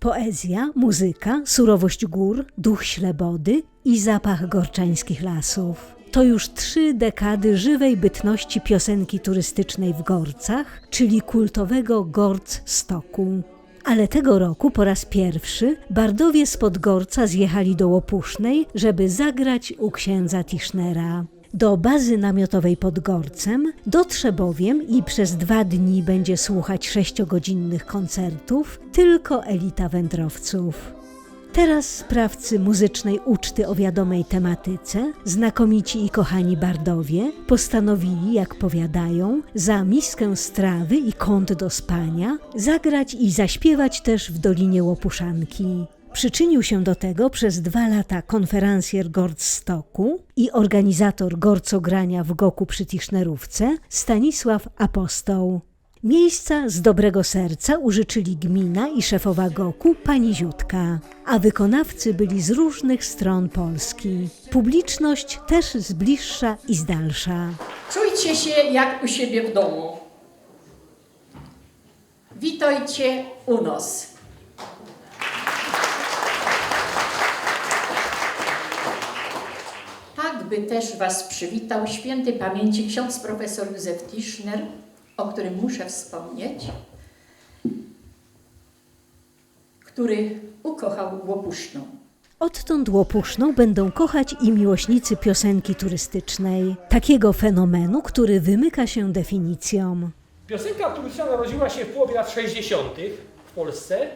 Poezja, muzyka, surowość gór, duch ślebody i zapach gorczańskich lasów. To już trzy dekady żywej bytności piosenki turystycznej w Gorcach, czyli kultowego Gorc Stoku. Ale tego roku po raz pierwszy bardowie z Podgorca zjechali do Łopusznej, żeby zagrać u księdza Tischnera. Do bazy namiotowej pod Gorcem dotrze bowiem i przez dwa dni będzie słuchać sześciogodzinnych koncertów tylko elita wędrowców. Teraz sprawcy muzycznej uczty o wiadomej tematyce, znakomici i kochani bardowie, postanowili, jak powiadają, za miskę strawy i kąt do spania zagrać i zaśpiewać też w Dolinie Łopuszanki. Przyczynił się do tego przez dwa lata konferencjer Gordstoku i organizator Gorcogrania w Goku przy Tischnerówce Stanisław Apostoł. Miejsca z dobrego serca użyczyli gmina i szefowa Goku pani Ziutka, a wykonawcy byli z różnych stron Polski. Publiczność też z bliższa i z dalsza. Czujcie się jak u siebie w domu. Witajcie u nas. Tak by też Was przywitał święty pamięci ksiądz profesor Józef Tischner, o którym muszę wspomnieć, który ukochał Łopuszną. Odtąd Łopuszną będą kochać i miłośnicy piosenki turystycznej, takiego fenomenu, który wymyka się definicjom. Piosenka turystyczna narodziła się w połowie lat 60. w Polsce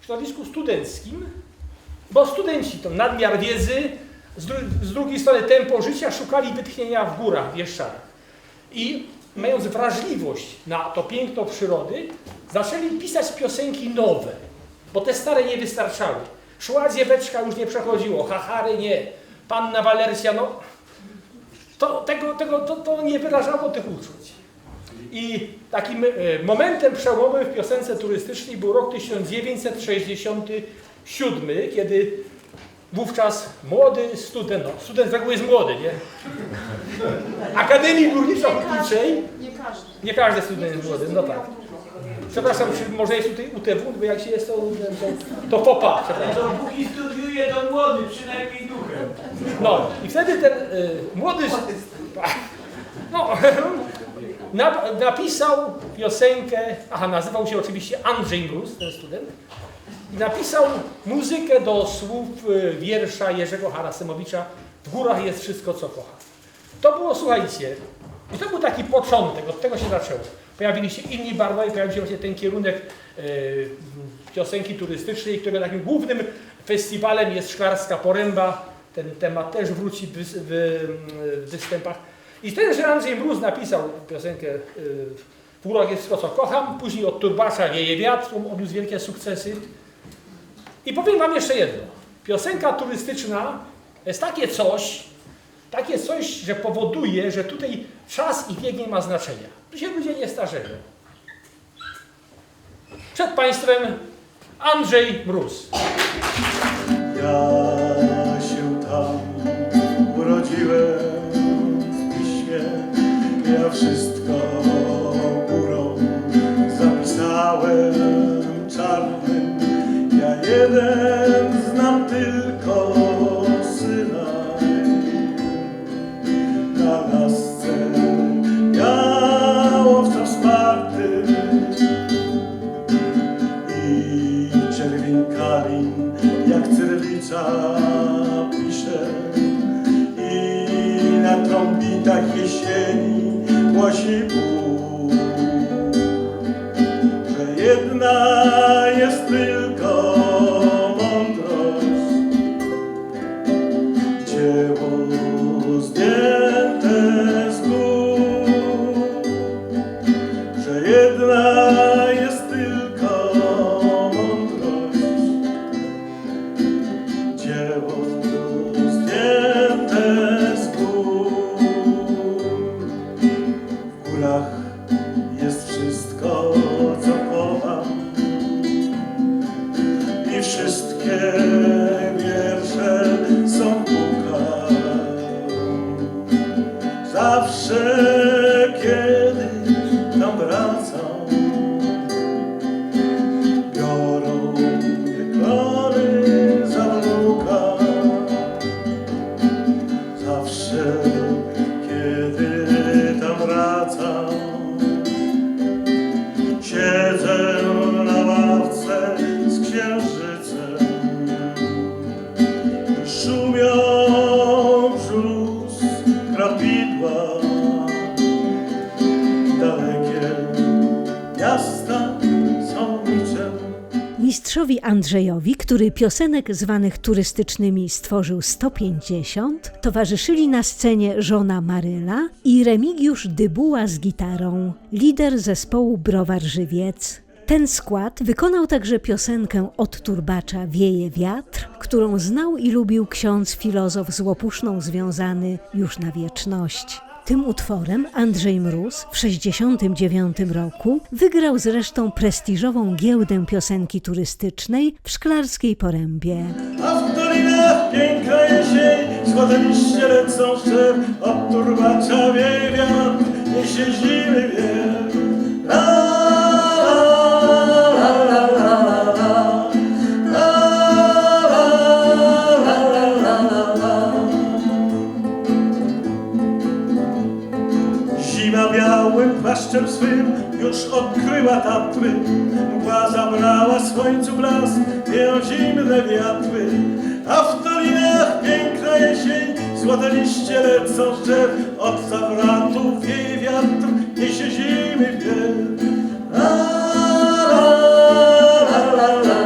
w środowisku studenckim, bo studenci to nadmiar wiedzy, z, dru z drugiej strony tempo życia szukali wytchnienia w górach, w Bieszczadach. I mając wrażliwość na to piękno przyrody, zaczęli pisać piosenki nowe, bo te stare nie wystarczały. Szła dzieweczka już nie przechodziło, hachary nie, panna Walersja, no to, tego, tego, to, to nie wyrażało tych uczuć. I takim e, momentem przełomowym w piosence turystycznej był rok 1967, kiedy wówczas młody student, no student z reguły jest młody, nie? Akademii Górniczo-Hutniczej, Nie każdy. nie każdy student jest młody, no tak. Przepraszam, czy może jest tutaj UTW, bo jak się jest to, to, to popa, przepraszam. Dopóki studiuje, to młody, przynajmniej duchem. No i wtedy ten y, młody, no, nap, napisał piosenkę, aha, nazywał się oczywiście Andrzej Mróz, ten student, i napisał muzykę do słów y, wiersza Jerzego Harasemowicza W górach jest wszystko, co kocha. To było, słuchajcie, i to był taki początek, od tego się zaczęło. Pojawili się inni barwowie, pojawił się właśnie ten kierunek y, piosenki turystycznej, którego takim głównym festiwalem jest Szklarska Poręba. Ten temat też wróci w, w, w występach. I tenże Andrzej Mróz napisał piosenkę y, W górach jest wszystko, co kocham. Później od Turbasza wieje wiatr, odniósł wielkie sukcesy. I powiem Wam jeszcze jedno. Piosenka turystyczna jest takie coś, takie coś, że powoduje, że tutaj czas i wiek nie ma znaczenia. Tu się ludzie nie starzeją. Przed Państwem Andrzej Mróz. Ja się tam urodziłem w piśmie, ja wszystko jeden znam tylko syna. Na lasce jałowca wsparty i czerwień kalin, jak cyrylica pisze. I na trąbitach jesieni głosi Mistrzowi Andrzejowi, który piosenek zwanych turystycznymi stworzył 150, towarzyszyli na scenie żona Maryla i Remigiusz Dybuła z gitarą, lider zespołu Browar Żywiec. Ten skład wykonał także piosenkę od turbacza Wieje wiatr, którą znał i lubił ksiądz filozof z związany już na wieczność. Tym utworem Andrzej Mróz w 1969 roku wygrał zresztą prestiżową giełdę piosenki turystycznej w Szklarskiej Porębie. A w dolinach piękna jesień, liście lecą od turbacza wiatr, niesie zimy wier. Płaszczem swym już odkryła Tatry. Mgła zabrała słońcu blask, wieją zimne wiatry. A w dolinach piękna jesień, złote liście lecą z drzew. Od zawratu wieje wiatr, niesie zimy la, la, la, la, la.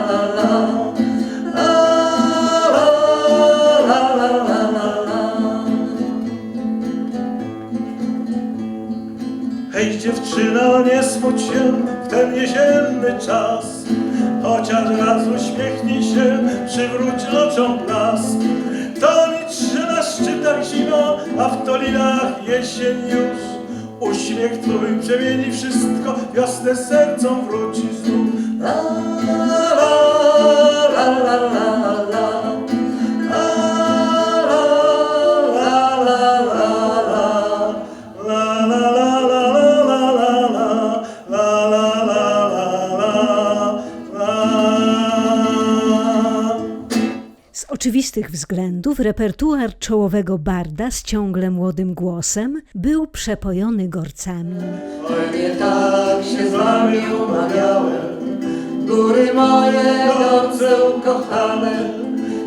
Dziewczyno, nie smuć się w ten jesienny czas. Chociaż raz uśmiechnij się, przywróć oczom blask. To liczy na szczytach zima, a w dolinach jesień już. Uśmiech twój przemieni wszystko, wiosnę sercom wróci znów oczywistych względów repertuar czołowego barda z ciągle młodym głosem był przepojony gorcami. Nie tak się z wami umawiałem Góry moje gorce ukochane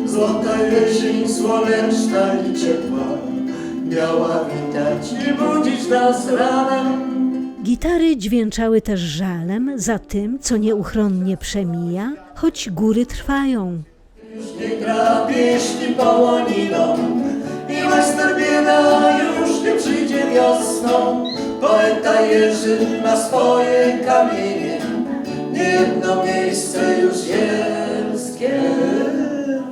Złota jesień słoneczna i ciepła Miała witać i budzić nas ranem Gitary dźwięczały też żalem za tym, co nieuchronnie przemija, choć góry trwają. Już nie gra pieśni połoniną I Wester bieda już nie przyjdzie wiosną. Poeta Jerzy ma swoje kamienie Niejedno miejsce już jest, kiedy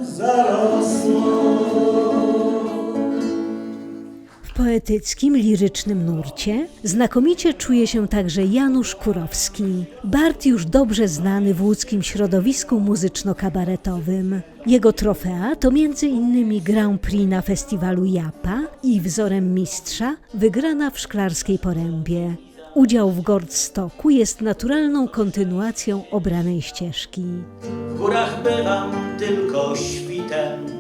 poetyckim, lirycznym nurcie znakomicie czuje się także Janusz Kurowski, Bart już dobrze znany w łódzkim środowisku muzyczno-kabaretowym. Jego trofea to innymi Grand Prix na festiwalu Japa i wzorem mistrza wygrana w Szklarskiej Porębie. Udział w Gordstoku jest naturalną kontynuacją obranej ścieżki. W górach bywam tylko świtem,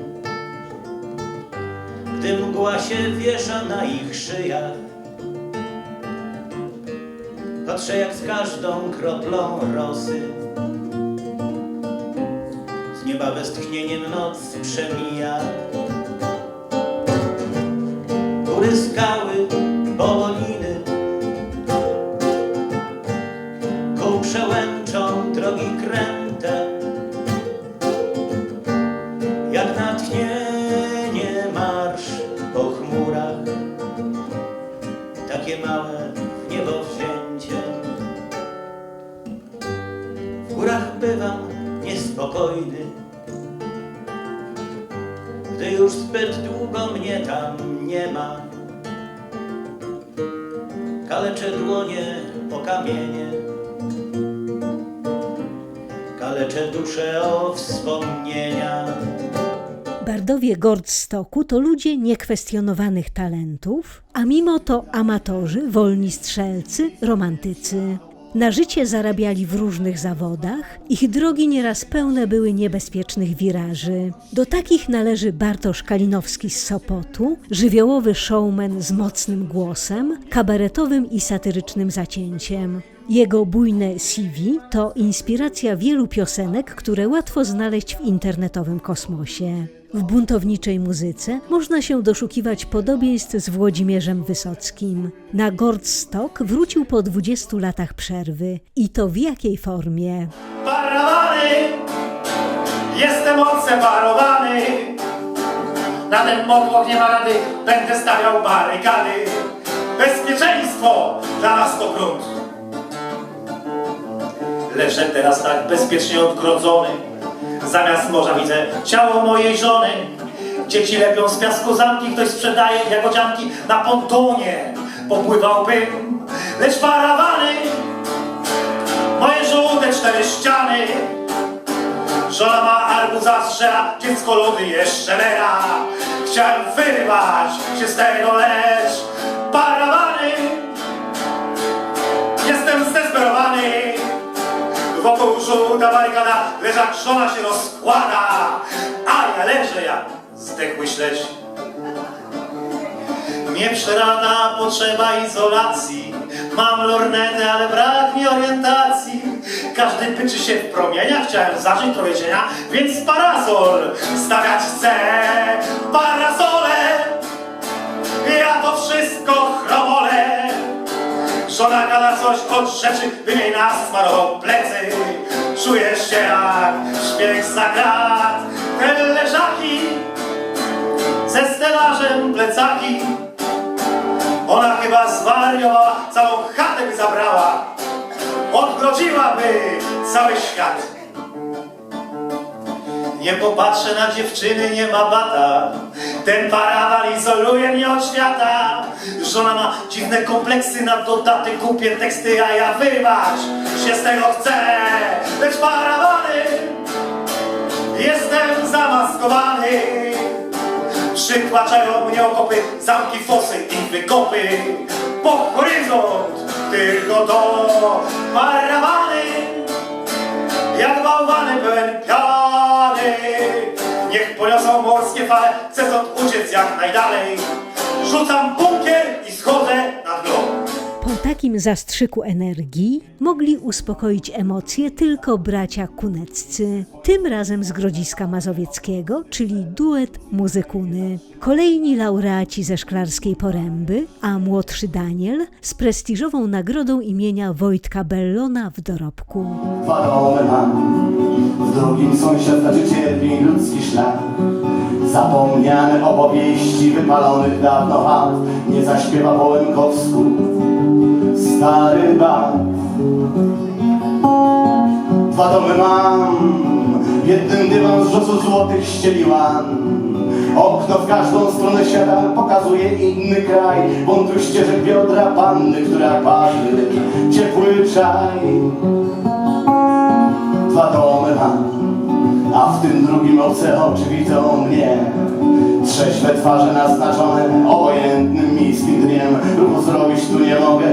gdy mgła się wiesza na ich szyjach. Patrzę jak z każdą kroplą rosy z nieba westchnieniem noc przemija. Góry, skały, kamienie, kaleczę duszę o wspomnienia. Bardowie Gordstoku to ludzie niekwestionowanych talentów, a mimo to amatorzy, wolni strzelcy, romantycy. Na życie zarabiali w różnych zawodach, ich drogi nieraz pełne były niebezpiecznych wiraży. Do takich należy Bartosz Kalinowski z Sopotu, żywiołowy showman z mocnym głosem, kabaretowym i satyrycznym zacięciem. Jego bujne CV to inspiracja wielu piosenek, które łatwo znaleźć w internetowym kosmosie. W buntowniczej muzyce można się doszukiwać podobieństw z Włodzimierzem Wysockim. Na Gordstok wrócił po 20 latach przerwy. I to w jakiej formie? Parawany jestem odseparowany. Na ten mokłok nie ma rady, będę stawiał barykady. Bezpieczeństwo dla nas to grunt. Leżę teraz tak bezpiecznie odgrodzony. Zamiast morza widzę ciało mojej żony. Dzieci lepią z piasku zamki, ktoś sprzedaje jagodzianki na pontonie. Popływałbym, lecz parawany, moje żółte cztery ściany. Żona ma arbuza strzela, dziecko lody jeszcze lera. Chciałem wyrwać się z tego, lecz parawany. Jestem zdesperowany. Wokół żółta barykada, leżak żona się rozkłada, a ja leżę jak zdechły śledź. Przerada potrzeba izolacji. Mam lornetę, ale brak mi orientacji. Każdy pyczy się w promieniach, chciałem zażyć cienia, więc parasol stawiać chcę. Parasole! Ja to wszystko chromolę. Żona gada coś od rzeczy, by jej nasmarował plecy. Czujesz się jak szpieg za. Te leżaki ze stelażem plecaki. Ona chyba zwariowała, całą chatę by zabrała. Odgrodziłaby cały świat. Nie popatrzę na dziewczyny, nie ma bata. Ten parawal izoluje mnie od świata. Żona ma dziwne kompleksy, na dodatek kupię teksty, a ja wyrwać się z tego chcę. Lecz parawany, jestem zamaskowany. Przytłaczają mnie okopy, zamki, fosy i wykopy. Po horyzont tylko to parawany jak bałwany pełen piany. Niech poniosą morskie fale, chcę stąd uciec jak najdalej. Rzucam bunkier i schodzę. Po takim zastrzyku energii mogli uspokoić emocje tylko bracia kuneccy, tym razem z Grodziska Mazowieckiego, czyli duet muzykuny. Kolejni laureaci ze Szklarskiej Poręby, a młodszy Daniel z prestiżową nagrodą imienia Wojtka Bellona w dorobku. W drugim sąsiad znaczy cierpi ludzki szlak. Zapomniane opowieści wypalonych dawno lat, nie zaśpiewa po łękowsku stary bar. Dwa domy mam, jednym dywan z rzosu złotych ścieliłam. Okno w każdą stronę świata pokazuje inny kraj, wątły ścieżek biodra panny, która parzy ciepły czaj dwa domy mam, a w tym drugim obce oczy widzą mnie. Trzeźwe twarze naznaczone obojętnym miejskim dniem, ruchu zrobić tu nie mogę,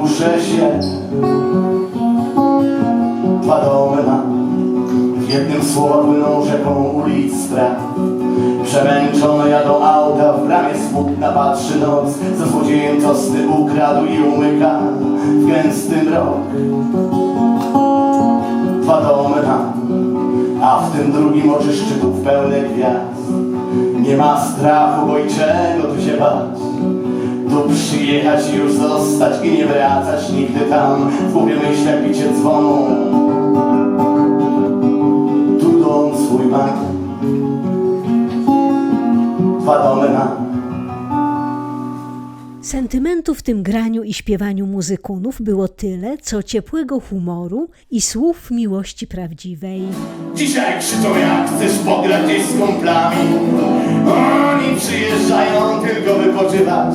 duszę się. Dwa domy mam, w jednym słowa płyną rzeką ulic strach. Przemęczone jadą auta, w bramie smutna patrzy noc, ze złodziejem tosty ukradł i umyka w gęsty mrok dwa domy mam, a w tym drugim oczy szczytów pełne gwiazd. Nie ma strachu, bo i czego tu się bać? Tu przyjechać i już zostać i nie wracać nigdy tam. W głowie myśl jak bicie dzwonu. Tu dom swój mam. Dwa domy mam. Sentymentu w tym graniu i śpiewaniu muzykunów było tyle, co ciepłego humoru i słów miłości prawdziwej. Dzisiaj krzyczą jak chcesz pograć gdzieś z kumplami Oni przyjeżdżają tylko wypoczywać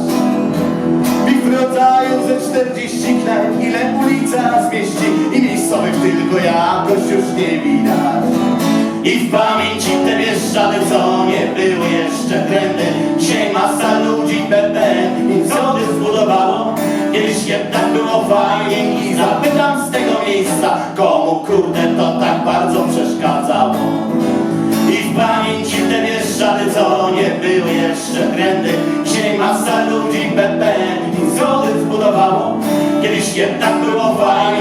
Ich wracają ze 40 knajp Ile ulica zmieści. I miejscowych tylko jakoś już nie widać. I w pamięci te bieszczady co nie były jeszcze trendy Dzisiaj masa ludzi PP i co by zbudowało. Kiedyś jednak było fajnie i zapytam z tego miejsca Komu kurde to tak bardzo przeszkadzało. I w pamięci te bieszczady co nie były jeszcze trendy masa ludzi BP i zgody zbudowało. Kiedyś jednak było fajnie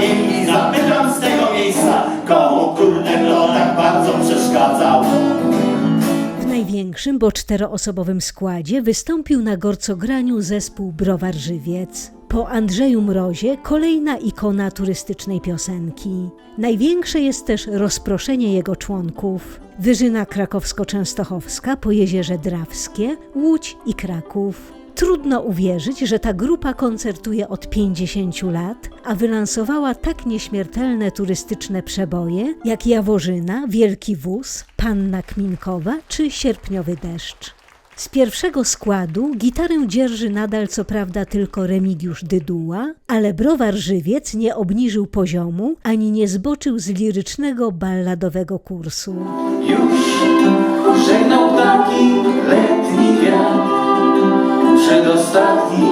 W największym, bo czteroosobowym składzie wystąpił na gorcograniu zespół Browar Żywiec. Po Andrzeju Mrozie kolejna ikona turystycznej piosenki. Największe jest też rozproszenie jego członków. Wyżyna krakowsko-częstochowska po Jeziorze Drawskie, Łódź i Kraków. Trudno uwierzyć, że ta grupa koncertuje od 50 lat, a wylansowała tak nieśmiertelne turystyczne przeboje jak Jaworzyna, Wielki Wóz, Panna Kminkowa czy Sierpniowy deszcz. Z pierwszego składu gitarę dzierży nadal co prawda tylko Remigiusz Dyduła, ale browar żywiec nie obniżył poziomu ani nie zboczył z lirycznego balladowego kursu. Już żegnał taki letni wiatr Przedostatni.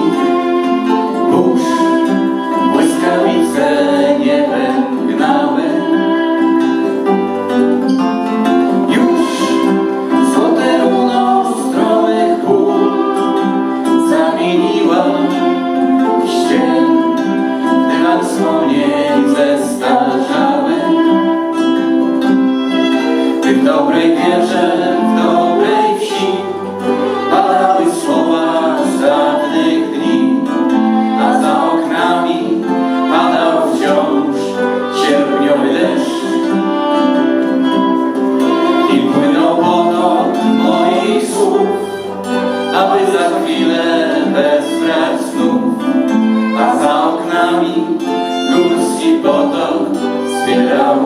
Burz Błyskawice niebem gnały Już złote runo stromych pól Zamieniła w ścień Dywan wspomnień zestarzały Ty w dobrej wierze, serão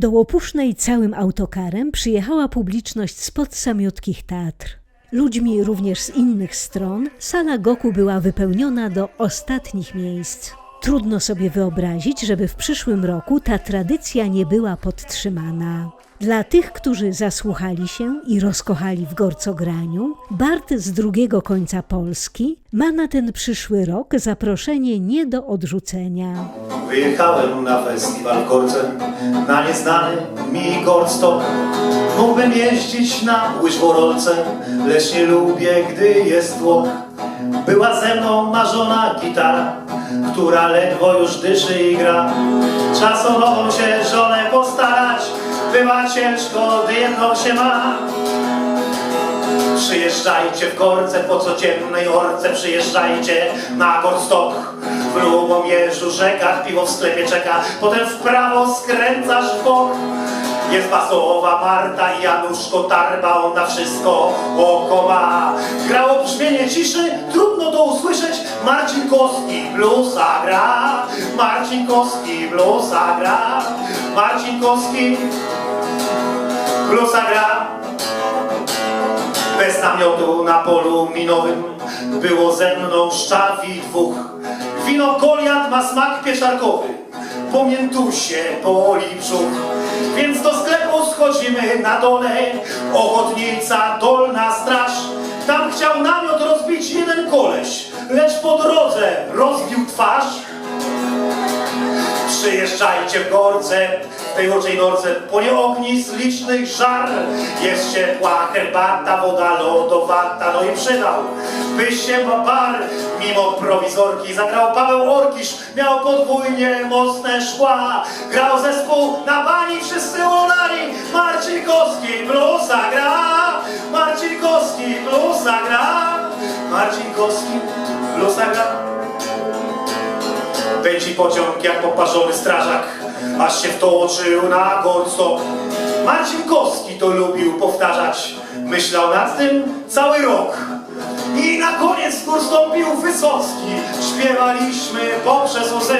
Do Łopusznej całym autokarem przyjechała publiczność spod samiotkich Teatr. Ludźmi również z innych stron sala Goku była wypełniona do ostatnich miejsc. Trudno sobie wyobrazić, żeby w przyszłym roku ta tradycja nie była podtrzymana. Dla tych, którzy zasłuchali się i rozkochali w gorcograniu, Bart z drugiego końca Polski ma na ten przyszły rok zaproszenie nie do odrzucenia. Wyjechałem na festiwal Korcem, na nieznany mi Gorstok. Mógłbym jeździć na łyżworolce, lecz nie lubię, gdy jest tłok. Była ze mną marzona gitara, która ledwo już dyszy i gra. Czas nową się żonę postarać, bywa ciężko, gdy jedną się ma. Przyjeżdżajcie w Gorce po codziennej orce, przyjeżdżajcie na Gorstok. W Lubomierzu rzekach, piwo w sklepie czeka, potem w prawo skręcasz w bok. Jest basowa Marta i Januszko Tarba, on na wszystko oko ma. Grało brzmienie ciszy, trudno to usłyszeć, Marcin Koski bluesa gra. Marcin Koski bluesa gra. Marcin Koski bluesa gra. Bez namiotu na polu minowym było ze mną szczawi dwóch. Wino Goliat ma smak pieczarkowy, po miętusie boli brzuch. Więc do sklepu schodzimy na dole, ochotnica dolna straż. Tam chciał namiot rozbić jeden koleś, lecz po drodze rozbił twarz. Przyjeżdżajcie w Gorce, w tej uroczej Norce, po nie ognisk licznych żar. Jest ciepła herbata, woda lodowata, no i przydał, byś się bar. Mimo prowizorki zagrał Paweł Orkisz, miał podwójnie mocne szkła. Grał zespół na bani, wszyscy ulali, Marcin Kowski bluesa gra. Marcin Kowski bluesa gra. Marcin Kowski gra. Pędzi pociąg jak poparzony strażak, aż się wtoczył na Goldstop. Marcin Kowski to lubił powtarzać, myślał nad tym cały rok. I na koniec w gór stąpił Wysocki. Śpiewaliśmy poprzez łzy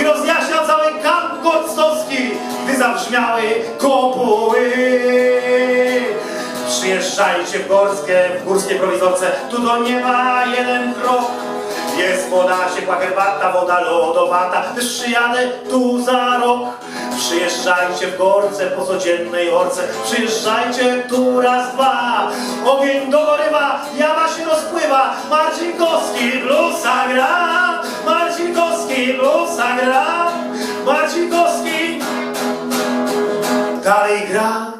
i rozjaśniał cały kamp gottowski, gdy zabrzmiały kopuły. Przyjeżdżajcie w Górskie, w Górskie Prowizorce, tu do nieba jeden krok. Jest woda, ciepła herbata, woda lodowata, przyjadę tu za rok. Przyjeżdżajcie w Gorce po codziennej orce, przyjeżdżajcie tu raz, dwa. Ogień dogorywa, jawa się rozpływa, Marcinkowski bluesa gra, Marcinkowski bluesa gra, Marcinkowski dalej gra.